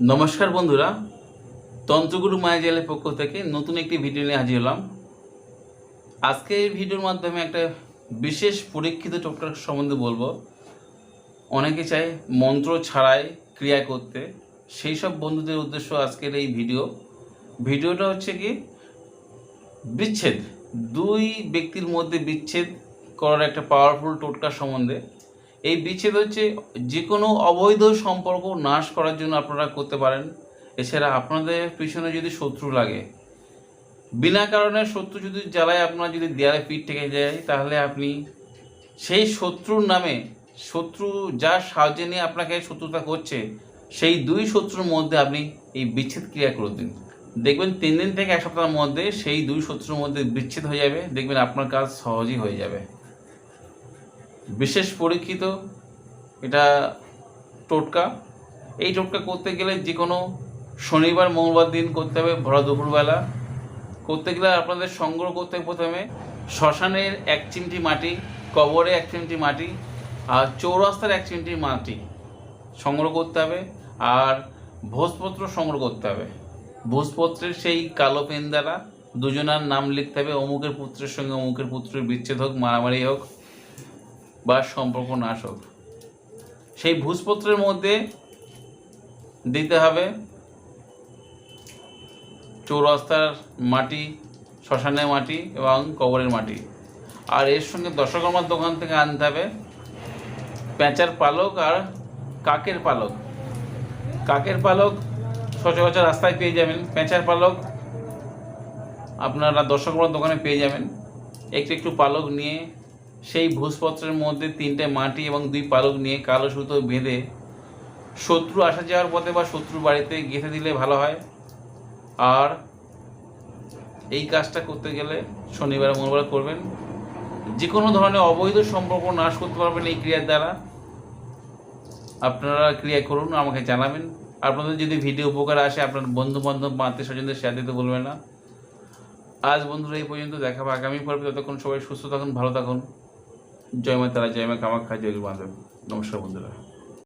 নমস্কার বন্ধুরা, তন্ত্রগুরু মায়াজালের পক্ষ থেকে নতুন একটি ভিডিও নিয়ে হাজির হলাম। আজকে এই ভিডিওর মাধ্যমে একটা বিশেষ পরীক্ষিত টোটকার সম্বন্ধে বলব। অনেকে চায় মন্ত্র ছাড়াই ক্রিয়া করতে। সেই সব বন্ধুদের উদ্দেশ্য আজকের এই ভিডিও। ভিডিওটা হচ্ছে কি, বিচ্ছেদ। দুই ব্যক্তির মধ্যে বিচ্ছেদ করার একটা পাওয়ারফুল টোটকা সম্বন্ধে। এই বিচ্ছেদ হচ্ছে যে কোনো অবৈধ সম্পর্ক নাশ করার জন্য আপনারা করতে পারেন। এছাড়া আপনাদের পিছনে যদি শত্রু লাগে, বিনা কারণে শত্রু যদি জ্বালায়, আপনার যদি দেয়ালে পিঠ থেকে যায়, তাহলে আপনি সেই শত্রুর নামে, শত্রু যার সাহায্যে নিয়ে আপনাকে শত্রুতা করছে, সেই দুই শত্রুর মধ্যে আপনি এই বিচ্ছেদ ক্রিয়া করে দিন। দেখবেন তিন দিন থেকে এক সপ্তাহের মধ্যে সেই দুই শত্রুর মধ্যে বিচ্ছেদ হয়ে যাবে, দেখবেন আপনার কাজ সহজেই হয়ে যাবে। বিশেষ পরীক্ষিত, এটা টোটকা। এই টোটকা করতে গেলে যে কোনো শনিবার, মঙ্গলবার দিন করতে হবে ভরা দুপুরবেলা। করতে গেলে আপনাদের সংগ্রহ করতে হবে প্রথমে শ্মশানের এক চিমটি মাটি কবরে এক চিমটি মাটি, আর চৌরাস্তার এক চিমটি মাটি সংগ্রহ করতে হবে, আর ভোজপত্র সংগ্রহ করতে হবে। ভোজপত্রের সেই কালো পেন দ্বারা দুজনার নাম লিখতে হবে, অমুকের পুত্রের সঙ্গে অমুকের পুত্রের বিচ্ছেদ হোক, মারামারি হোক। বা সম্পর্ক নাশ হোক সেই ভূজপত্রের মধ্যে দিতে হবে চৌরাস্তার মাটি, শ্মশানের মাটি এবং কবরের মাটি। আর এর সঙ্গে দশকর্মার দোকান থেকে আনতে হবে প্যাঁচার পালক আর কাকের পালক। কাকের পালক সচরাচর রাস্তায় পেয়ে যাবেন প্যাঁচার পালক আপনারা দর্শকর্মার দোকানে পেয়ে যাবেন। একটু একটু পালক নিয়ে সেই ভূষপত্রের মধ্যে তিনটে মাটি এবং দুই পালক নিয়ে কালো সুতো বেঁধে শত্রু আসা যাওয়ার পথে বা শত্রু বাড়িতে গেঁথে দিলে ভালো হয়। আর এই কাজটা করতে গেলে শনিবার, মঙ্গলবার করবেন। যে কোনো ধরনের অবৈধ সম্পর্ক নাশ করতে পারবেন এই ক্রিয়ার দ্বারা। আপনারা ক্রিয়া করুন, আমাকে জানাবেন। আপনাদের যদি ভিডিও উপকার আসে, আপনার বন্ধু বান্ধব বা আত্মীয় স্বজনদের শেয়ার দিতে বলবেন না। আজ বন্ধুরা এই পর্যন্ত, দেখাবো আগামী পর্বে। ততক্ষণ সবাই সুস্থ থাকুন, ভালো থাকুন। জয় মা তারা জয় মা কামাখ্যা জয় বান্ধব। নমস্কার বন্ধুরা।